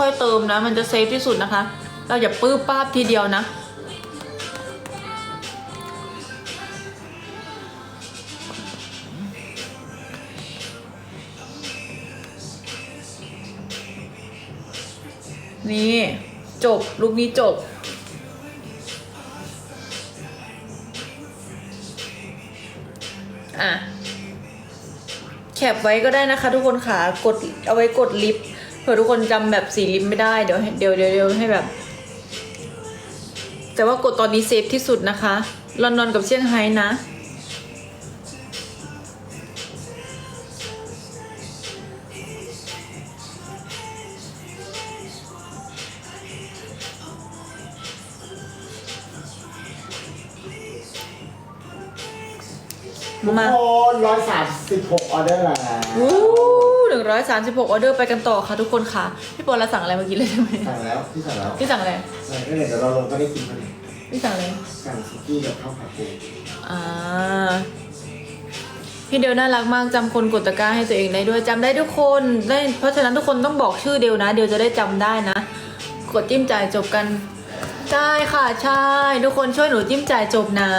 ค่อยๆเติมนะ มันจะเซฟที่สุดนะคะ เราอย่าปื้บป้าบทีเดียวนะนี่จบ ลูกนี้จบ อะ แคปไว้ก็ได้นะคะทุกคนค่ะ กดเอาไว้กดลิฟต์ เผื่อทุกคนจำแบบสีลิฟต์ไม่ได้เดี๋ยวเดี๋ยวเดี๋ยวให้แบบ แต่ว่ากดตอนนี้เซฟที่สุดนะคะลอนดอนกับเซี่ยงไฮ้นะทุกมาคนร้อยสามสิบหกออเดอร์แล้ว อู้หนึ่งร้อยสามสิบหกออเดอร์ไปกันต่อค่ะทุกคนค่ะ พี่ปอลเราสั่งอะไรเมื่อกี้เลยใช่ไหมสั่งแล้วพี่สั่งแล้วพี่สั่งอะไรใช่ก็เดี๋ยวเราลงก็ได้กินมันพี่สั่งอะไรสั่งซุกี้กับข้าวผัดปูอ่าพี่เดลน่ารักมากจำคนกดตะกร้าให้ตัวเองได้ด้วยจำได้ทุกคนได้เพราะฉะนั้นทุกคนต้องบอกชื่อเดลนะ เดลจะได้จำได้นะ กดจิ้มจ่ายจบกันใช่ค่ะใช่ ทุกคนช่วยหนูจิ้มจ่ายจบนะ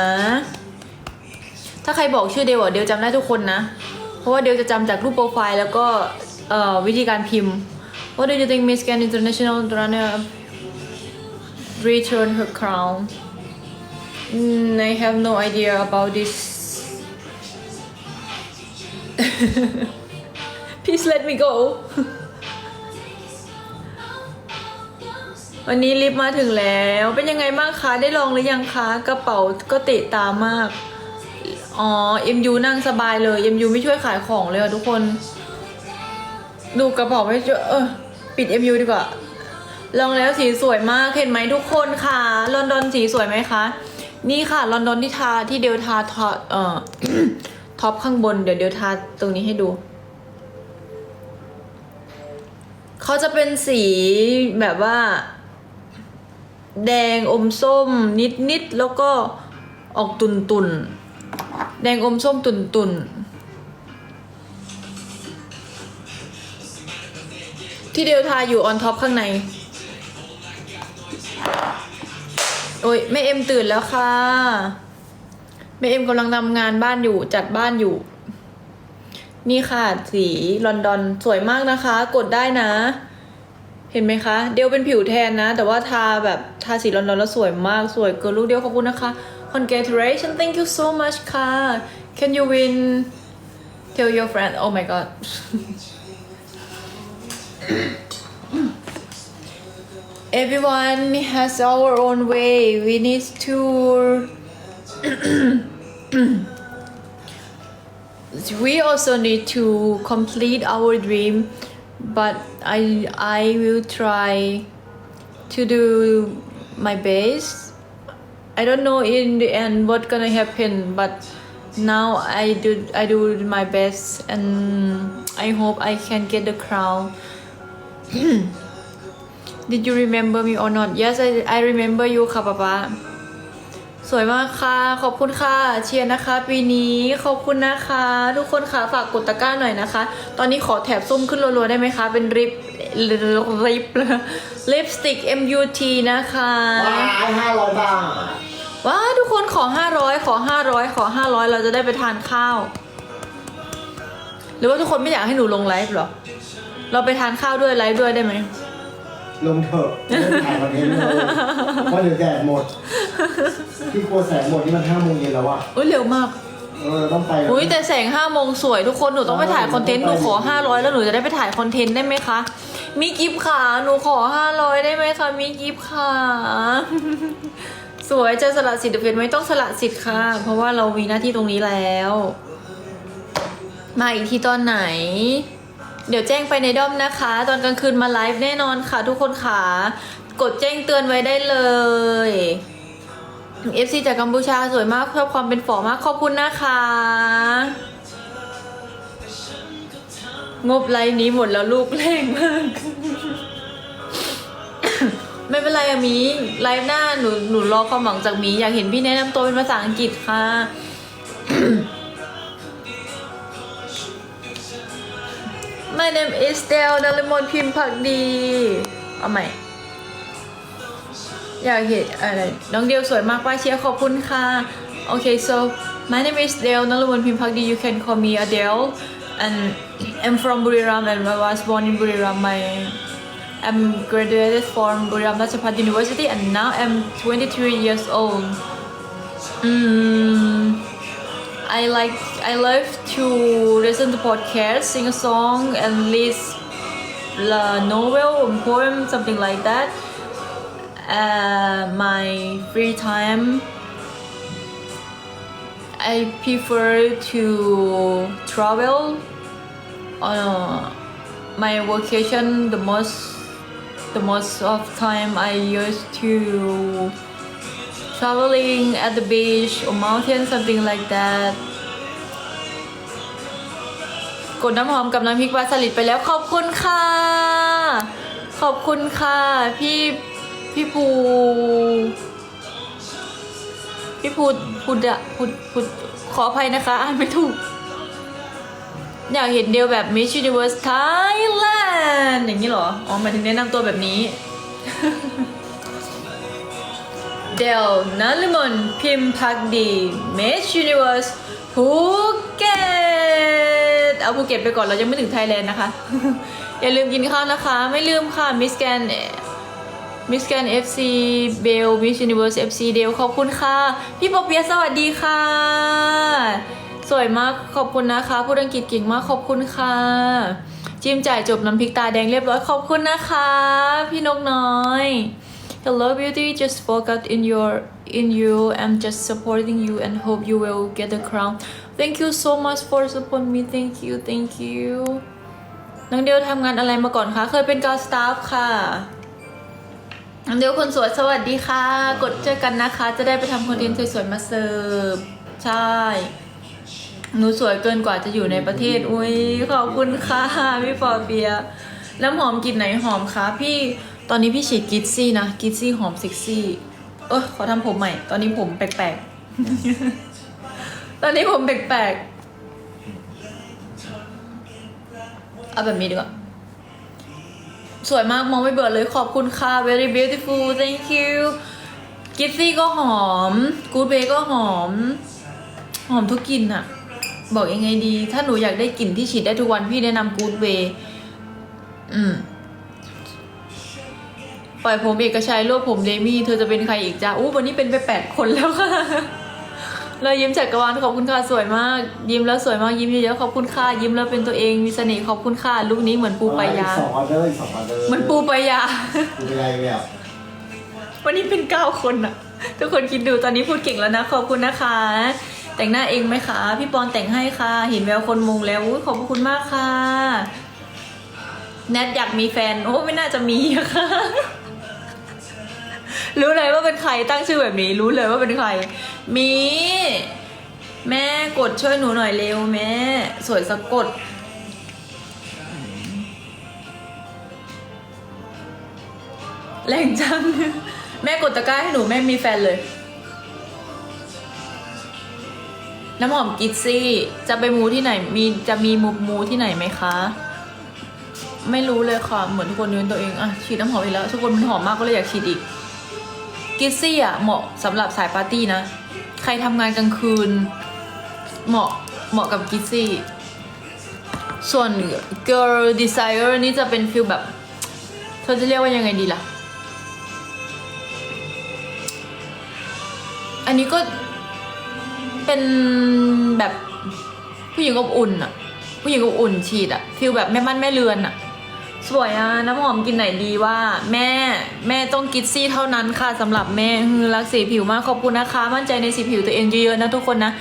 ถ้าใครบอกชื่อเดลอะเดลจำได้ทุกคนนะ เพราะว่าเดลจะจำจากรูปโปรไฟล์แล้วก็เอ่อวิธีการพิมพ์ What do you think Miss Grand International Runner return her crown Mm, I have no idea about this. Please let me go. วันนี้ลิฟต์มาถึงแล้ว เป็นยังไงบ้างคะ ได้ลองหรือยังคะ กระเป๋าก็เตะตามาก อ๋อ MU นั่งสบายเลย MU ไม่ช่วยขายของเลยอะทุกคน ดูกระเป๋าไม่ช่วยเออปิด MU ดีกว่า ลองแล้วสีสวยมากเห็นไหมทุกคนค่ะ ลอนดอนสีสวยไหมคะ นี่ค่ะ ลอนดอนที่ทาที่เดลทาทอเอ่อท็อปข้างบนเดี๋ยวเดลทาตรงนี้ให้ดูเขาจะเป็นสีแบบว่า แดงอมส้มนิดนิดๆแล้วก็ออกตุนตุนๆ แดงอมส้มตุนตุนที่เดลทาอยู่ออนท็อปข้างใน โอ้ยแม่เอ็มตื่นแล้วค่ะแม่เอ็มกำลังทำงานบ้านอยู่จัดบ้านอยู่ นี่ค่ะสีลอนดอนสวยมากนะคะ กดได้นะ เห็นไหมคะ เดียวเป็นผิวแทนนะ แต่ว่าทาแบบทาสีลอนดอนแล้วสวยมากสวยเกินลูกเดียวขอบคุณนะคะ congratulations. Thank you so much can you win? Tell your friend. Oh my god. Everyone has our own way. We need to we also need to complete our dream but i i will try to do my best I don't know in the end what gonna happen, but now I do I do my best and I hope I can get the crown. Did you remember me or not? Yes, I, I remember you, Kapapa. สวยมากค่ะ ขอบคุณค่ะ เชียร์นะคะ ปีนี้ขอบคุณนะคะ ทุกคนค่ะฝากกดตะกร้าหน่อยนะคะ ตอนนี้ขอแถบส้มขึ้นรัวๆได้ไหมคะ เป็นริปริปลิปสติก MUT นะคะว้ายห้าร้อยบาทว้าวทุกคนขอ 500 ขอ 500 ขอ 500 เราจะได้ไปทานข้าว หรือว่าทุกคนไม่อยากให้หนูลงไลฟ์เหรอ เราไปทานข้าวด้วยไลฟ์ด้วยได้ไหม ลงเถอะไม่ได้ถ่ายคอนเทนต์เลยเพราะเดี๋ยวแดดหมดพี่กลัวแสงหมดนี่มันห้าโมงเย็นแล้วอะอุ้ยเร็วมาก เออต้องไปแล้ว อุ้ยแต่แสงห้าโมงสวยทุกคนหนูต้องไปถ่ายคอนเทนต์หนูขอห้าร้อยแล้วหนูจะได้ไปถ่ายคอนเทนต์ได้ไหมคะมีกิฟต์ขาหนูขอห้าร้อยได้ไหมคะมีกิฟต์ขาสวยจะสละสิทธิ์หรือเปล่าไม่ต้องสละสิทธิ์ค่ะ เพราะว่าเรามีหน้าที่ตรงนี้แล้ว มาอีกทีตอนไหน เดี๋ยวแจ้งไปในด้อมนะคะ ตอนกลางคืนมาไลฟ์แน่นอนค่ะ ทุกคนค่ะ กดแจ้งเตือนไว้ได้เลย FC จากกัมพูชาสวยมากชอบความเป็นฝอมากขอบคุณนะคะ งบไลน์นี้หมดแล้วลูกแรงมาก ไม่เป็นไรอะมีไลฟ์หน้าหนูหนูรอความหวังจากมีอยากเห็นพี่แนะนำตัวเป็นภาษาอังกฤษค่ะ My name is Del นลมนพิมพ์ผักดี เอาใหม่ อยากเห็นอะไร น้องเดียวสวยมากป้าเชียร์ขอบคุณค่ะ โอเค so my name is Dale นรมนพิมพ์พักดี you can call me Adele and I'm from Buriram and I was born in Buriram my I'm graduated from Buriram Ratchapat University and now I'm 23 years old mm, I like I love to listen to podcasts sing a song and read a novel or poem something like that. Uh, my free time I prefer to travel uh, my vacation the most the most of time I used to traveling at the beach or mountain something like that กดน้ำหอมกับน้ำพริกปลาสลิดไปแล้วขอบคุณค่ะ ขอบคุณค่ะ พี่พี่ภูพี่พูดพูดอะพูดพูดขออภัยนะคะ อ่านไม่ถูก อยากเห็นเดียวแบบ Miss Universe Thailand อย่างนี้เหรอ อ๋อหมายถึงแนะนำตัวแบบนี้ เดลนัลมนพิมพักดี Miss Universe ภูเก็ตเอาภูเก็ตไปก่อนเรายังไม่ถึงไทยแลนด์นะคะ อย่าลืมกินข้าวนะคะ ไม่ลืมค่ะ Miss Gan มิสแกน FC เบลมิส s ูนิเว r ร์ส FC เดลขอบคุณค่ะ พี่ปอเปียะสวัสดีค่ะ สวยมากขอบคุณนะคะพูดอังกฤษเก่งมากขอบคุณค่ะจิ้มจ่ายจบน้ำพริกตาแดงเรียบร้อยขอบคุณนะคะ พี่นกน้อย Hello beauty just focus in your in you I'm just supporting you and hope you will get the crown Thank you so much for support me Thank you Thank you น้องเดียวทำงานอะไรมาก่อนคะ เคยเป็นกาวสตาฟค่ะ น้องเดียวคนสวยสวัสดีค่ะ กดเจอกันนะคะ จะได้ไปทำคอนเทนต์สวยๆมาเสิร์ฟ ใช่ หนูสวยเกินกว่าจะอยู่ในประเทศ อุ้ยขอบคุณค่ะพี่ปอเปีย น้ำหอมกลิ่นไหนหอมคะพี่ ตอนนี้พี่ฉีดกิซซี่นะกิซซี่หอมเซ็กซี่เออขอทำผมใหม่ ตอนนี้ผมแปลกๆ ตอนนี้ผมแปลกๆ เอาแบบนี้ดีกว่า สวยมากมองไม่เบื่อเลยขอบคุณค่ะ very beautiful thank you กิฟซี่ก็หอม กูดเบก็หอม หอมทุกกลิ่นอะบอกยังไงดี ถ้าหนูอยากได้กลิ่นที่ฉีดได้ทุกวันพี่แนะนำกูดเบอืม ปล่อยผมเอกชัยรวบผมเดมี่ เธอจะเป็นใครอีกจ้าอู้วันนี้เป็นไปแปดคนแล้วค่ะเลยยิ้มจักรวาลขอบคุณค่ะสวยมาก ยิ้มแล้วสวยมากยิ้มเยอะๆขอบคุณค่ะยิ้มแล้วเป็นตัวเองมีเสน่ห์ขอบคุณค่ะลุคนี้เหมือนปูปายาอีกสองออเดอร์อีกสองออเดอร์เหมือนปูปายาปูไปอะไรเนี่ยวันนี้เป็นเก้าคนอะทุกคนคิดดูตอนนี้พูดเก่งแล้วนะขอบคุณนะคะ แต่งหน้าเองไหมคะพี่ปอนแต่งให้ค่ะเห็นแววคนมุงแล้วอุ๊ยขอบคุณมากค่ะแนทอยากมีแฟนโอ้ไม่น่าจะมีอะค่ะ รู้เลยว่าเป็นใครตั้งชื่อแบบนี้ รู้เลยว่าเป็นใคร มี แม่กดช่วยหนูหน่อยเร็วแม่ สวยสะกด แรงจัง แม่กดตะกร้าให้หนูแม่มีแฟนเลย น้ำหอมกิซซี่ จะไปมูที่ไหน มีจะมีมูมูที่ไหนไหมคะไม่รู้เลยค่ะ เหมือนทุกคนเน้นตัวเอง อะ ฉีดน้ำหอมอีกแล้ว ทุกคนมันหอมมากก็เลยอยากฉีดอีก กิซซี่อะเหมาะสำหรับสายปาร์ตี้นะ ใครทำงานกลางคืน เหมาะเหมาะกับกิซซี่ ส่วน girl desire นี่จะเป็นฟิลแบบเธอจะเรียกว่ายังไงดีล่ะ อันนี้ก็เป็นแบบผู้หญิงอบอุ่นอะผู้หญิงอบอุ่นฉีดอะฟิลแบบแม่บ้านแม่เรือนอะ สวยอะน้ำหอมกินไหนดีว่า แม่แม่ต้องกิดซี่เท่านั้นค่ะสำหรับแม่ฮือรักสีผิวมากขอบคุณนะคะ มั่นใจในสีผิวตัวเองเยอะๆนะทุกคนนะ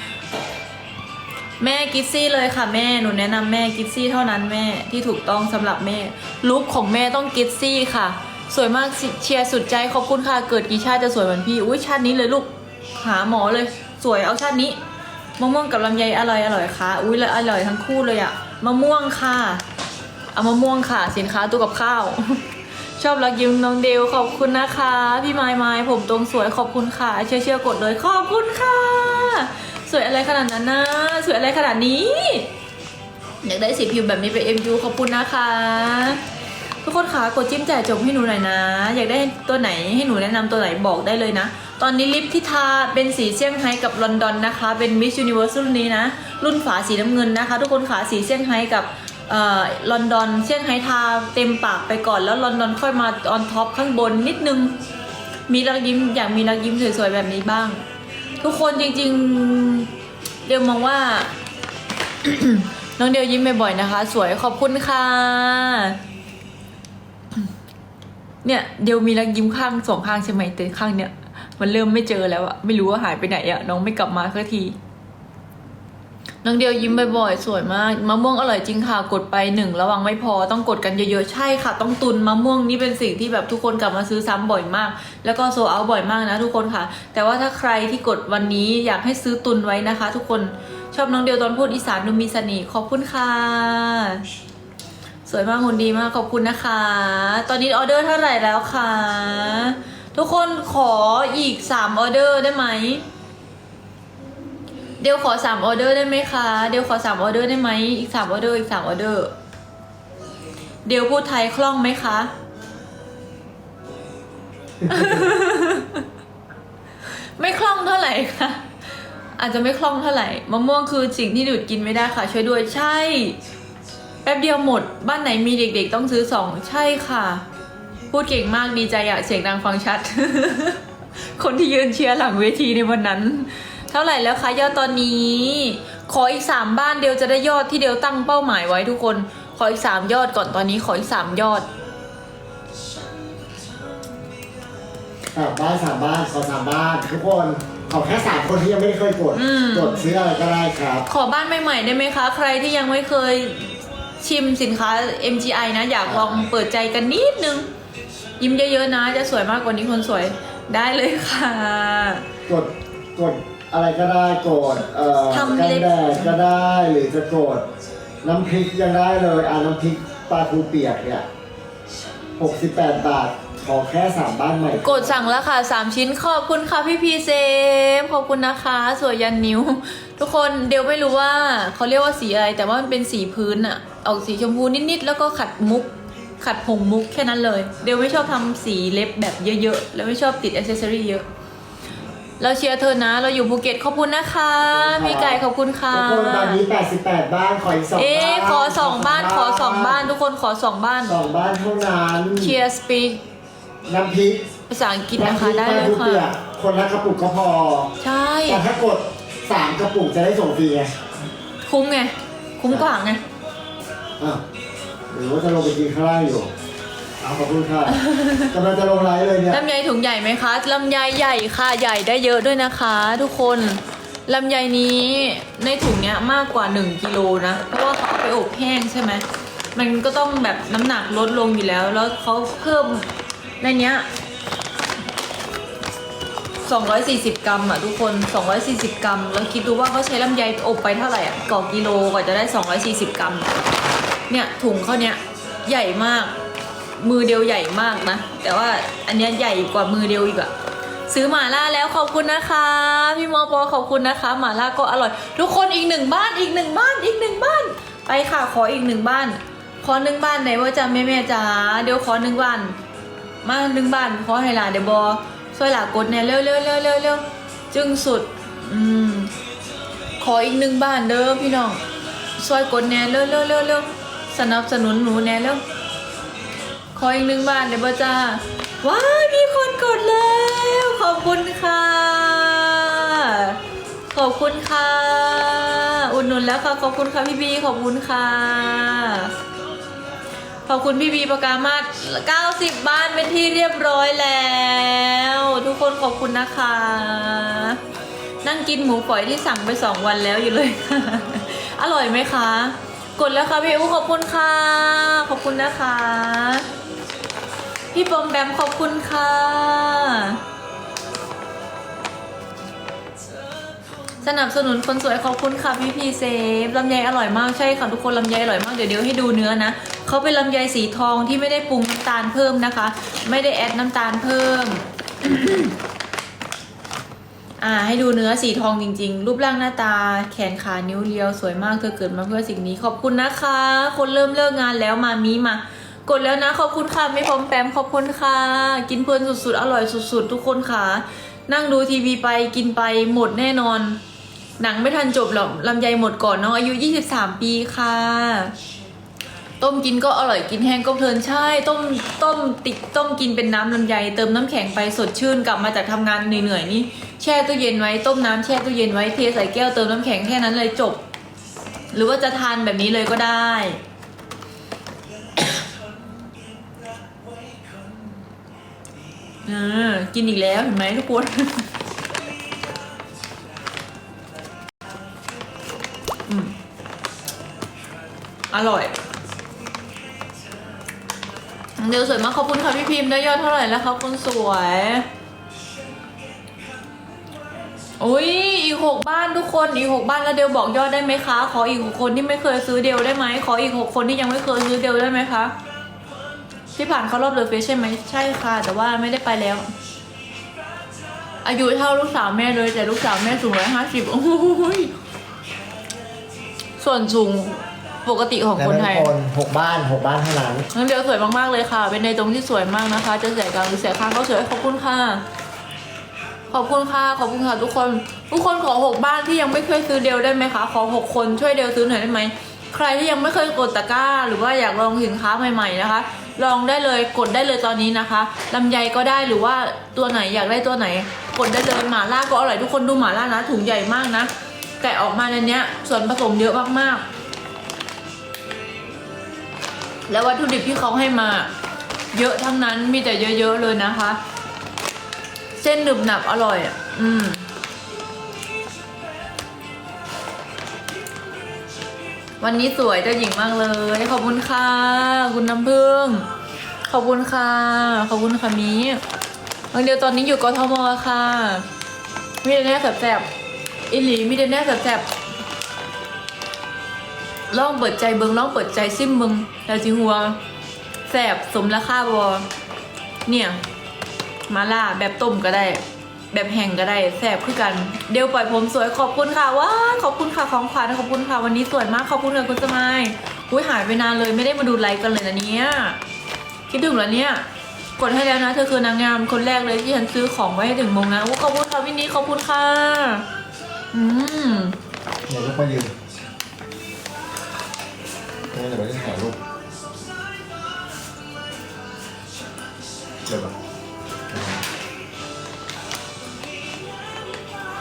แม่กิฟซี่เลยค่ะแม่หนูแนะนำแม่กิฟซี่เท่านั้นแม่ที่ถูกต้องสำหรับแม่ลุคของแม่ต้องกิฟซี่ค่ะ สวยมากเชียร์สุดใจขอบคุณค่ะเกิดกี่ชาติจะสวยเหมือนพี่อุ้ยชาตินี้เลยลูกหาหมอเลย สวยเอาชาตินี้มะม่วงกับลำไยอร่อยอร่อยค่ะ อุ้ยเลยอร่อยทั้งคู่เลยอะมะม่วงค่ะ เอามะม่วงค่ะ สินค้าตู้กับข้าว ชอบรักยิ้มน้องเดลขอบคุณนะคะ พี่ไม้ไม้ผมตรงสวยขอบคุณค่ะ เชื่อเชื่อกดเลยขอบคุณค่ะ สวยอะไรขนาดนั้นนะสวยอะไรขนาดนี้อยากได้สีผิวแบบนี้ไปเอ็มยูขอบคุณนะคะทุกคนคะกดจิ้มจ่ายจบให้หนูหน่อยนะ อยากได้ตัวไหนให้หนูแนะนำตัวไหนบอกได้เลยนะ ตอนนี้ลิปที่ทาเป็นสีเซี่ยงไฮ้กับลอนดอนนะคะ เป็น Miss Universe รุ่นนี้นะ รุ่นฝาสีน้ำเงินนะคะ ทุกคนขาสีเซี่ยงไฮ้กับ ลอนดอนเซี่ยงไฮ้ทาเต็มปากไปก่อนแล้วลอนดอนค่อยมาออนท็อปข้างบนนิดนึง มีรักยิ้มอยากมีรักยิ้มสวยๆแบบนี้บ้าง ทุกคนจริงๆ เดี๋ยวมองว่า น้องเดียวยิ้มบ่อยๆนะคะ สวยขอบคุณค่ะ เนี่ยเดียวมีรักยิ้มข้างสองข้างใช่ไหมแต่ข้างเนี่ยมันเริ่มไม่เจอแล้วอะไม่รู้ว่าหายไปไหนอะน้องไม่กลับมาสักที น้องเดียวยิ้มบ่อยๆ สวยมากมะม่วงอร่อยจริงค่ะกดไปหนึ่งระวังไม่พอต้องกดกันเยอะๆ ใช่ค่ะ ต้องตุนมะม่วงนี่เป็นสิ่งที่แบบทุกคนกลับมาซื้อซ้ำบ่อยมาก แล้วก็โซเอาบ่อยมากนะทุกคนค่ะ แต่ว่าถ้าใครที่กดวันนี้อยากให้ซื้อตุนไว้นะคะ ทุกคนชอบน้องเดียวตอนพูดอีสานดูมีเสน่ห์ขอบคุณค่ะ สวยมากหุ่นดีมากขอบคุณนะคะ ตอนนี้ออเดอร์เท่าไหร่แล้วคะทุกคนขออีกสามออเดอร์ได้ไหม เดี๋ยวขอสามออเดอร์ได้ไหมคะ เดี๋ยวขอสามออเดอร์ได้ไหมอีกสามออเดอร์อีกสามออเดอร์ เดี๋ยวพูดไทยคล่องไหมคะ ไม่คล่องเท่าไหร่ค่ะ อาจจะไม่คล่องเท่าไหร่ มะม่วงคือสิ่งที่ดูดกินไม่ได้ค่ะ ช่วยด้วยใช่ แป๊บเดียวหมด บ้านไหนมีเด็ก ๆ ต้องซื้อสองใช่ค่ะ พูดเก่งมากดีใจอะเสียงดังฟังชัด คนที่ยืนเชียร์หลังเวทีในวันนั้น เท่าไหร่แล้วคะยอดตอนนี้ ขออีกสามบ้านเดียวจะได้ยอดที่เดียวตั้งเป้าหมายไว้ทุกคน ขออีกสามยอดก่อนตอนนี้ขออีกสามยอดสามบ้านสามบ้านขอสามบ้าน ทุกคนขอแค่สามคนที่ยังไม่เคยกดอืมกดซื้ออะไรก็ได้ครับ ขอบ้านใหม่ๆได้ไหมคะ ใครที่ยังไม่เคยชิมสินค้า MGI นะ อยากลองเปิดใจกันนิดนึง ยิ้มเยอะๆนะ จะสวยมากกว่านี้คนสวยได้เลยค่ะ กดกด อะไรก็ได้กดเอ่อทำกันเล็บ แดดก็ได้หรือจะกดน้ำพริกยังได้เลยอ่าน้ำพริกปลาทูเปียกเนี่ย68 บาทขอแค่สามบ้านใหม่กดสั่งแล้วค่ะสามชิ้นขอบคุณค่ะพี่พีเซมขอบคุณนะคะ สวยยันนิ้ว ทุกคนเดี๋ยวไม่รู้ว่าเขาเรียกว่าสีอะไร แต่ว่ามันเป็นสีพื้นอะออกสีชมพูนิดๆแล้วก็ขัดมุก ขัดผงมุกแค่นั้นเลย เดี๋ยวไม่ชอบทำสีเล็บแบบเยอะๆ แล้วไม่ชอบติดอ c เซสซอรี่เยอะ เราเชียร์เธอนะ เราอยู่ภูเก็ตขอบคุณนะคะ มีไก่ขอบคุณค่ะ ทุกคนตอนนี้ 88 บ้าน ขออีกสองเอ๊ะบ้านขอสองบ้านขอสองบ้านทุกคนขอสองบ้านสองบ้านเท่านั้นเชียร์สปีกน้ำพริกภาษาอังกฤษนะน้ำพคะริกได้ปลาเลยทูเปียค่ะกคนละกระปุกก็พอ ใช่ แต่ถ้ากดสามกระปุกจะได้ส่งฟรีไงคุ้มไง คุ้มกว่าไง อะหรือว่าจะลงไปกินข้างล่างอยู่ เอาขอบคุณค่ะกำลังจะลงไลฟ์เลยเนี่ยลำไยถุงใหญ่ไหมคะลำไยใหญ่ค่ะใหญ่ได้เยอะด้วยนะคะ ทุกคนลำไยนี้ในถุงเนี้ยมากกว่า 1กิโลนะเพราะว่าเขาเอาไปอบแห้งใช่ไหมมันก็ต้องแบบน้ำหนักลดลงอยู่แล้ว แล้วเขาเพิ่มในเนี้ย240 กรัมอะทุกคน 240 กรัม แล้วคิดดูว่าเขาใช้ลำไยอบไปเท่าไหร่อะก่อกิโลกว่าจะได้ 240 กรัม เนี่ยถุงเขาเนี้ยใหญ่มาก มือเดียวใหญ่มากนะ แต่ว่าอันนี้ใหญ่กว่ามือเดียวอีกอะซื้อหมาล่าแล้วขอบคุณนะคะ พี่มอปอขอบคุณนะคะ หมาล่าก็อร่อย ทุกคนอีกหนึ่งบ้านอีกหนึ่งบ้านอีกหนึ่งบ้าน ไปค่ะขออีกหนึ่งบ้าน ขอหนึ่งบ้านไหนว่าจะแม่แม่จ๋าเดี๋ยวขอหนึ่งบ้าน มาหนึ่งบ้านขอให้หลานเดี๋ยวบอช่วยหลากดเนี่ยเร็วเร็วเร็วเร็วเร็วจึงสุดอืมขออีกหนึ่งบ้านเด้อพี่น้องช่วยกดแน่เร็วเร็วเร็วเร็วสนับสนุนหนูแน่เร็ว ขออีกหนึ่งบาทเลยป่ะจ้า ว้ายมีคนกดแล้ว ขอบคุณค่ะ ขอบคุณค่ะ อุดหนุนแล้วค่ะ ขอบคุณค่ะพี่บีขอบคุณค่ะ ขอบคุณพี่บีประกามาศ90 บ้านเป็นที่เรียบร้อยแล้ว ทุกคนขอบคุณนะคะ นั่งกินหมูฝอยที่สั่งไปสองวันแล้วอยู่เลย อร่อยไหมคะกดแล้วค่ะพี่อูขอบคุณค่ะ ขอบคุณนะคะ พี่ปอมแบมขอบคุณค่ะ สนับสนุนคนสวยขอบคุณค่ะพี่พีเซฟลำไยอร่อยมากใช่ค่ะทุกคนลำไยอร่อยมากเดี๋ยวเดี๋ยวให้ดูเนื้อนะเขาเป็นลำไยสีทองที่ไม่ได้ปรุงน้ำตาลเพิ่มนะคะ ไม่ได้แอดน้ำตาลเพิ่มอ่าให้ดูเนื้อสีทองจริง ๆ รูปร่างหน้าตา แขนขานิ้วเรียว สวยมากเธอเกิดมาเพื่อสิ่งนี้ขอบคุณนะคะ คนเริ่มเลิกงานแล้วมามีมา กดแล้วนะขอบคุณค่ะไม่พร้อมแปมขอบคุณค่ะ กินเพลินสุดๆ อร่อยสุดๆ ทุกคนค่ะ นั่งดูทีวีไปกินไปหมดแน่นอน หนังไม่ทันจบหรอกลำไยหมดก่อนน้องอายุ 23 ปีค่ะ ต้มกินก็อร่อยกินแห้งก็เพลินใช่ ต้มต้มติดต้มกินเป็นน้ำลำไย เติมน้ำแข็งไปสดชื่นกลับมาจากทำงานเหนื่อยๆนี่แช่ตู้เย็นไว้ต้มน้ำแช่ตู้เย็นไว้เทใส่แก้วเติมน้ำแข็งแค่นั้นเลยจบ หรือว่าจะทานแบบนี้เลยก็ได้ อ่ากินอีกแล้วเห็นไหมทุกคนอร่อย เดี๋ยวสวยมากขอบคุณค่ะพี่พิมพ์ได้ยอดเท่าไหร่แล้วครับคุณสวยอุ้ยอีกหกบ้านทุกคนอีกหกบ้านแล้วเดียวบอกยอดได้ไหมคะ ขออีกหกคนที่ไม่เคยซื้อเดียวได้ไหมขออีกหกคนที่ยังไม่เคยซื้อเดียวได้ไหมคะ ที่ผ่านเข้ารอบเลยเฟสใช่ไหมใช่ค่ะ แต่ว่าไม่ได้ไปแล้ว อายุเท่าลูกสาวแม่เลย แต่ลูกสาวแม่สูงร้อยห้าสิบโอ้ยส่วนสูงปกติของแล้วคนเป็นไทยคนหกบ้านหกบ้านเท่านั้นน้องเดียวสวยมากๆเลยค่ะ เป็นในตรงที่สวยมากนะคะ จะเสียกลางหรือเสียข้างก็สวยขอบคุณค่ะ ขอบคุณค่ะ ขอบคุณค่ะทุกคน ทุกคนขอหกบ้านที่ยังไม่เคยซื้อเดียวได้ไหมคะ ขอหกคนช่วยเดียวซื้อหน่อยได้ไหม ใครที่ยังไม่เคยกดตะกร้า หรือว่าอยากลองสินค้าใหม่ ๆ นะคะ ลองได้เลยกดได้เลยตอนนี้นะคะลำไยก็ได้หรือว่าตัวไหนอยากได้ตัวไหน กดได้เลยหม่าล่าก็อร่อยทุกคนดูหม่าล่านะถุงใหญ่มากนะ แต่ออกมาในเนี้ยส่วนผสมเยอะมากๆ แล้ววัตถุดิบที่เขาให้มา เยอะทั้งนั้นมีแต่เยอะๆเลยนะคะ เส้นหนึบหนับอร่อยอะอืม วันนี้สวยเจ้าหญิงมากเลย ขอบคุณค่ะ คุณน้ำพึ่ง ขอบคุณค่ะ ขอบคุณค่ะมีเดียวตอนนี้อยู่กทมค่ะ มีแต่แน่แสบๆอิหลีมีแต่แน่แสบๆลองเปิดใจเบิงลองเปิดใจซิมเบิงแต่จิหัวแสบสมราคาบอเนี่ย มาล่าแบบต้มก็ได้ แบบแห้งก็ได้แซ่บคือกันเดี๋ยวปล่อยผมสวยขอบคุณค่ะว้าขอบคุณค่ะของขวัญขอบคุณค่ะวันนี้สวยมากขอบคุณค่ะคุณสมัยอุ้ยหายไปนานเลยไม่ได้มาดูไลฟ์กันเลยนะเนี่ยคิดถึงแล้วเนี่ยกดให้แล้วนะเธอคือนางงามคนแรกเลยที่ฉันซื้อของไว้ให้ถึงมงนะขอบคุณค่ะวินนี่ขอบคุณค่ะอืมเดี๋ยวลูกไปยืนเดี๋ยวเราจะถ่ายรูปเดี๋ยว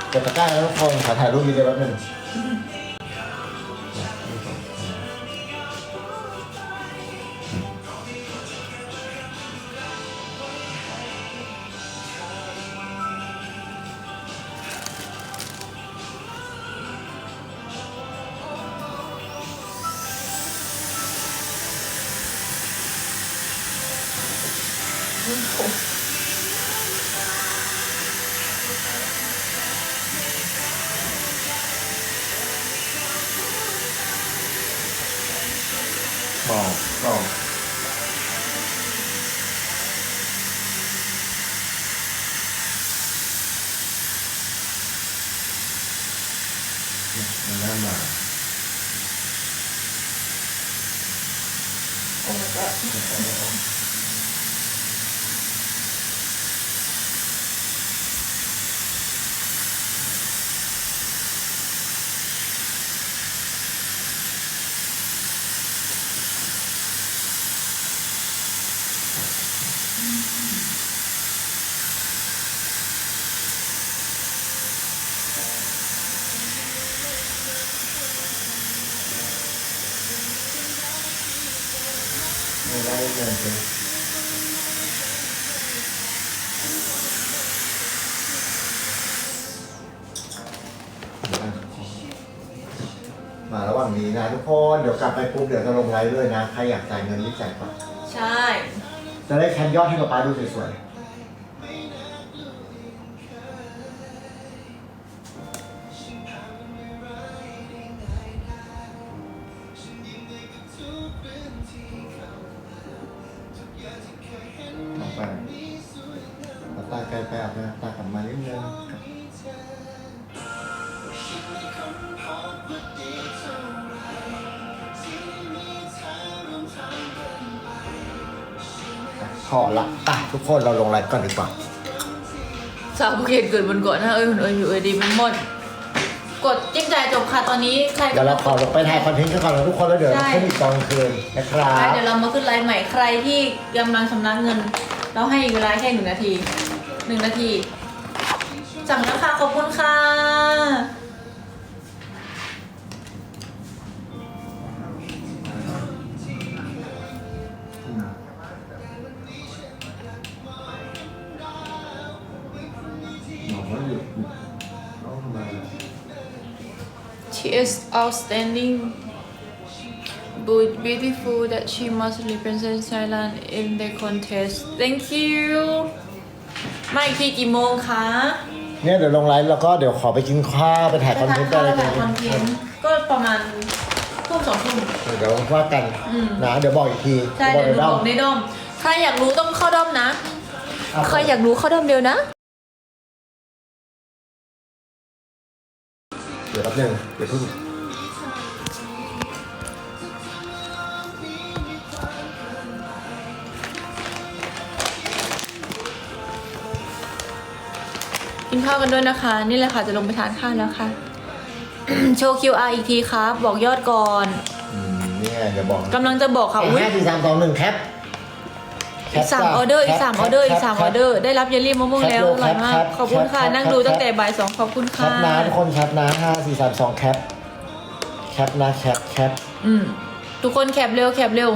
เก็บตะกร้าแล้วทุกคนขอถ่ายรูปวิดีโอแป๊บหนึง บอกบอกมั ไม่ได้เงินเลยมาระหว่างนี้นะทุกคนเดี๋ยวกลับไปปุ๊บเดี๋ยวจะลงไลฟ์เลยนะ ใครอยากจ่ายเงินรีบจ่ายก่อนใช่ จะได้แคนยอดให้กับป้าดูสวยๆ ขอละอะทุกคนเราลงไลฟ์ก่อนดีกว่า สาวภูเก็ตเกิดบนเกาะนะเอ้ยเอ้ยเอ้ยดีมันหมด กดจิ้มใจจบค่ะตอนนี้ใครเดี๋ยวเราขอลงไปถ่ายคอนเทนต์กันก่อนนะทุกคนแล้วเดี๋ยวเราขึ้นอีกตอนกลางคืนนะครับใช่เดี๋ยวเรามาขึ้นไลฟ์ใหม่ใครที่กำลังชำระเงิน เราให้เวลาแค่หนึ่งนาทีหนึ่งนาทีสั่งแล้วค่ะขอบคุณค่ะ She is outstanding but beautiful that she must represent Thailand in the contest thank you มาอีกทีกี่โมงคะเนี่ยเดี๋ยวลงไลฟ์แล้วก็เดี๋ยวขอไปกินข้าวไปถ่ายคอนเทนต์ไปอะไรทานกัข้าวนถ่ายคอนเทนต์ก็ประมาณทุ่มสองทุ่ม เดี๋ยวว่ากันอืม นะเดี๋ยวบอกอีกทีใช่บอกเดี๋ยวหนูเดี๋ยวบอกในด้อม ใครอยากรู้ต้องเข้าด้อมนะเอาใครอยากรู้เข้าด้อมเดียวนะ ดี๋ยวแป๊บนึงเดี๋ยวเพิ่งกินข้าวกันด้วยนะคะ นี่แหละค่ะจะลงไปทานข้าวแล้วค่ะ โชว์ QR อีกทีครับ บอกยอดก่อน อืมนี่ไงเดี๋ยวบอกกำลังจะบอกค่ะอุ้ย ห้าสี่สามสองหนึ่งแคป อีกสามออเดอร์อีกสามออเดอร์อีกสามออเดอร์ได้รับเยลลี่มะม่วงแล้วอร่อยมากขอบคุณค่ะนั่งดูตั้งแต่บ่ายสองขอบคุณแคค่ะปนะทุกคนแคปนะห้าสี่สามสองแคปแคปนะแคปแคปอืมทุกคนแคปเร็วแคปเร็ว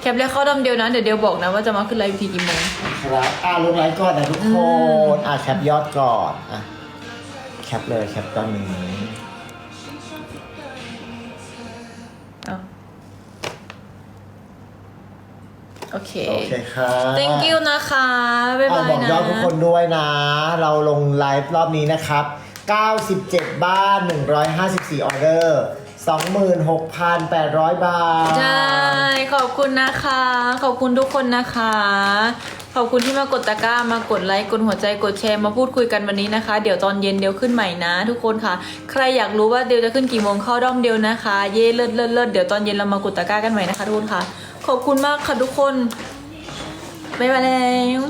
แคปแล้วเข้าด้อมเดียวนะเดี๋ยวเดียวบอกนะว่าจะมาขึ้นไลฟ์ทีกี่โมงครับอ่าลงไลฟ์ก่อนนะทุกคนอ่าแคปยอดก่อนอะแคปเลยแคปตอนนี้ โอเค โอเคครับ thank you นะคะบ๊ายอะบายบอกนะ ยอดทุกคนด้วยนะ เราลงไลฟ์รอบนี้นะครับ 97 บ้าน 154 ออเดอร์ 26,800 บาท ใช่ขอบคุณนะคะ ขอบคุณทุกคนนะคะ ขอบคุณที่มากดตะกร้ามากดไลค์กดหัวใจกดแชร์มาพูดคุยกันวันนี้นะคะ เดี๋ยวตอนเย็นเดียวขึ้นใหม่นะ ทุกคนค่ะ ใครอยากรู้ว่าเดียวจะขึ้นกี่โมงเข้าด้อมเดียวนะคะ เย่เลิศเลิศเลิศเดี๋ยวตอนเย็นเรามากดตะกร้ากันใหม่นะคะทุกคนค่ะ ขอบคุณมากค่ะทุกคน บ๊ายบายแล้ว